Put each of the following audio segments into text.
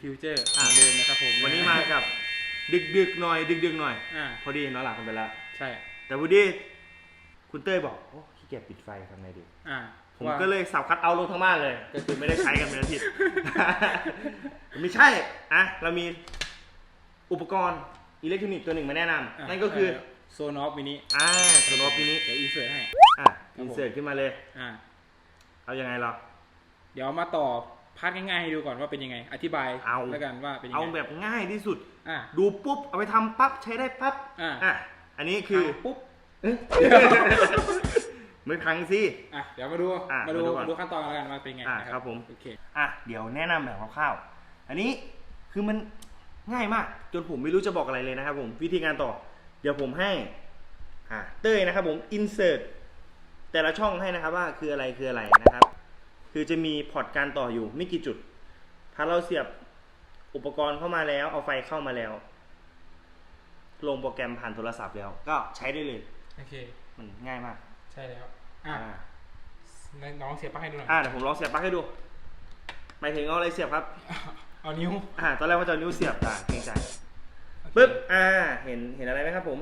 Future อะเหมือนเดิมนะครับผมวันนี้มากับ ดึกดึกๆหน่อย ดึกดึกๆหน่อย อ่าพอดีนอนหลับกันไปแล้ว ใช่แต่แต่พอดีคุณเต้ยบอกโอ้ขี้เกียจปิดไฟทำไงดี อ่าผมว่าก็เลยสับคัดเอาท์ลงทั้งบ้านเลยก็คือไม่ได้ใช้กันเป็นอาทิตย์ ไม่ใช่อะเรามีอุปกรณ์อิเล็กทรอนิกส์ตัวหนึ่งมาแนะนำอะนั่นก็คือโซนออฟมินิอ่าสโนปีนี้เดี๋ยวอินเสิร์ตให้ อะอินเสิร์ตขึ้นมาเลย อ่า เอายังไงเราเดี๋ยวมาต่อ พาร์ทง่ายๆให้ดูก่อนว่าเป็นยังไง อธิบายเอา แล้วกันว่าเป็นยังเอาไงแบบง่ายที่สุด อ่าดูปุ๊บเอาไปทำปั๊บใช้ได้ปั๊บอ่าอะอันนี้คือทำปุ๊บ ไม่พังสิ อะเดี๋ยวมาดูอะมาดูมาดูก่อนมาดูขั้นตอนกันแล้วกันว่าเป็นยังไงอะนะครับผม โอเคอะเดี๋ยวแนะนำแบบคร่าวๆอันนี้คือมันง่ายมาก จนผมไม่รู้จะบอกอะไรเลยนะครับผมวิธีการต่อ เดี๋ยวผมให้อะเต้ยนะครับผม insert แต่ละช่องให้นะครับว่าคืออะไรคืออะไรนะครับ คือจะมีพอร์ตการต่ออยู่ไม่กี่จุด ถ้าเราเสียบอุปกรณ์เข้ามาแล้ว เอาไฟเข้ามาแล้ว ลงโปรแกรมผ่านโทรศัพท์แล้ว ก็ใช้ได้เลย โอเค มันง่ายมาก ใช่แล้ว อะอ่าน้องเสียบปลั๊กให้ดูหน่อย อ่าเดี๋ยวผมลองเสียบปลั๊กให้ดู หมายถึงเอาอะไรเสียบครับ เอานิ้ว อ่าตอนแรกว่าจะเอานิ้วเสียบอ่าเกรงใจโอเคปึ๊บ อ่า เห็น เห็นอะไรไหมครับผม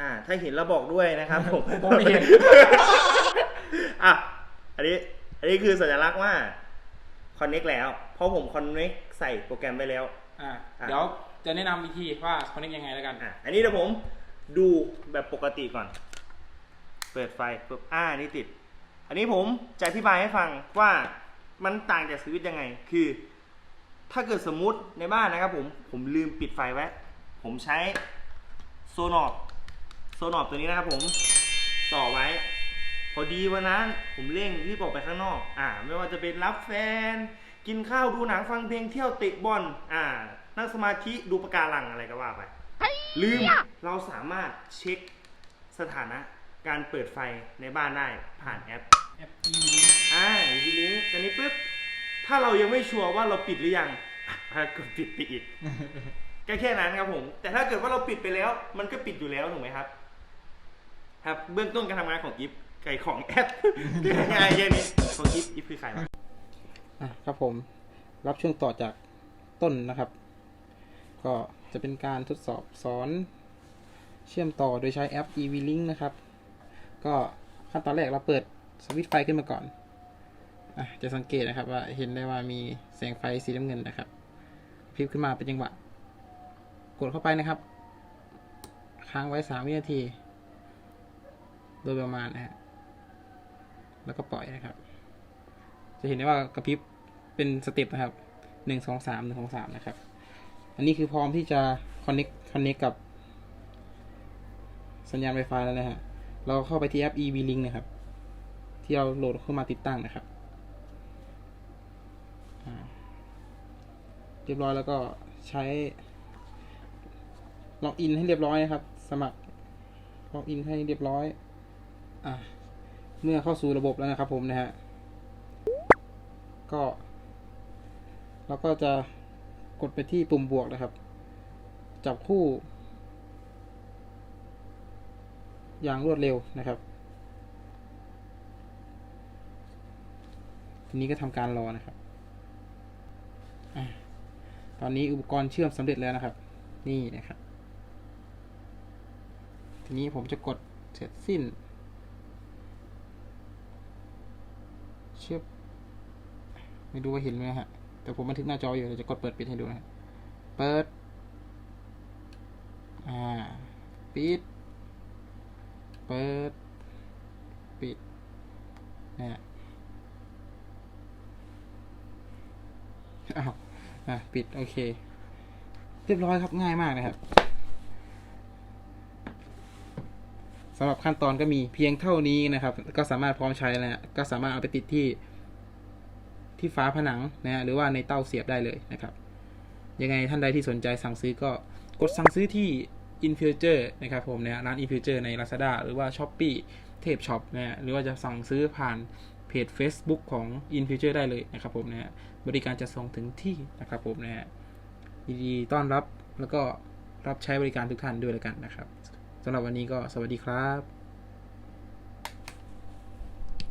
อ่า ถ้าเห็นแล้วบอกด้วยนะครับผมผมไม่เห็นอะ อันนี้ อันนี้คือสัญลักษณ์ว่า connect แล้ว เพราะผม connect ใส่โปรแกรมไปแล้ว อะอะเดี๋ยวจะแนะนำวิธีว่าคอนเนคยังไงแล้วกัน อะ อันนี้เดี๋ยวผมดูแบบปกติก่อน เปิดไฟปุ๊บอ่านี่ติด อันนี้ผมจะอธิบายให้ฟังว่ามันต่างจากสวิตช์ยังไง คือ ถ้าเกิดสมมุติในบ้านนะครับผม ผมลืมปิดไฟไว้ ผมใช้โซนอบโซนอบตัวนี้นะครับผม ต่อไว้พ อดีวันนั้นผมเร่งรีบออกไปข้างนอก อ่า ไม่ว่าจะเป็นรับแฟน กินข้าวดูหนังฟังเพลงเที่ยวเตะบอล อ่า นั่งสมาธิดูปะการังอะไรก็ว่าไป ลืมเราสามารถเช็คสถานะการเปิดไฟในบ้านได้ผ่านแอป แอป e อ่าทีนี้ตอนนี้ปุ๊บ ถ้าเรายังไม่ชัวร์ว่าเราปิดหรือยังอะกดปิดไปอีกก็แค่นั้นครับผม แต่ถ้าเกิดว่าเราปิดไปแล้ว มันก็ปิดอยู่แล้วถูกไหมครับ ครับ เบื้องต้นการทำงานของอิฟ ไก่ของแอปง่ายๆแค่นี้ของอิฟอิฟคือใครวะอะครับผม รับช่วงต่อจากต้นนะครับ ก็จะเป็นการทดสอบสอนเชื่อมต่อโดยใช้แอป eVlink นะครับ ก็ขั้นตอนแรกเราเปิดสวิตช์ไฟขึ้นมาก่อนอะจะสังเกตนะครับว่าเห็นได้ว่ามีแสงไฟสีน้ำเงินนะครับพริบขึ้นมาเป็นจังหวะ กดเข้าไปนะครับ ค้างไว้สามวินาที โดยประมาณนะฮะ แล้วก็ปล่อยนะครับ จะเห็นได้ว่ากระพริบเป็นสเต็ปนะครับหนึ่งสองสามหนึ่งสองสามนะครับ อันนี้คือพร้อมที่จะ connect connect กับ สัญญาณ Wi-Fi แล้วนะฮะ เราเข้าไปที่แอป eVlink นะครับ ที่เราโหลดเข้ามาติดตั้งนะครับเรียบร้อยแล้วก็ใช้ล็อกอินให้เรียบร้อยนะครับ สมัครล็อกอินให้เรียบร้อย อ่า เมื่อเข้าสู่ระบบแล้วนะครับผมนะฮะ ก็เราก็จะกดไปที่ปุ่มบวกนะครับ จับคู่ อย่างรวดเร็วนะครับทีนี้ก็ทำการรอนะครับอตอนนี้อุปกรณ์เชื่อมสำเร็จแล้วนะครับ นี่นะครับ ทีนี้ผมจะกดเสร็จสิ้น ชื่อไม่รู้ว่าเห็นไหมฮะ แต่ผมบันทึกหน้าจออยู่เดี๋ยวจะกดเปิดปิดให้ดูนะฮะเปิด อ่า ปิด เปิด ปิดนะฮะอ้าว อะ ปิด โอเค เรียบร้อยครับ ง่ายมากนะครับ สำหรับขั้นตอนก็มีเพียงเท่านี้นะครับ ก็สามารถพร้อมใช้แล้วก็สามารถเอาไปติดที่ที่ฝาผนังนะฮะหรือว่าในเต้าเสียบได้เลยนะครับ ยังไงท่านใดที่สนใจสั่งซื้อก็กดสั่งซื้อที่ Infuture นะครับผมนะร้าน Infuture ใน Lazada หรือว่า Shopee เทพช็อปนะฮะหรือว่าจะสั่งซื้อผ่านเพจ Facebook ของ Infuture ได้เลยนะครับผมนะฮะบริการจะส่งถึงที่นะครับผมนะฮะยินดีต้อนรับแล้วก็รับใช้บริการทุกท่านด้วยแล้วกันนะครับำหรับวันนี้ก็สวัสดีครับ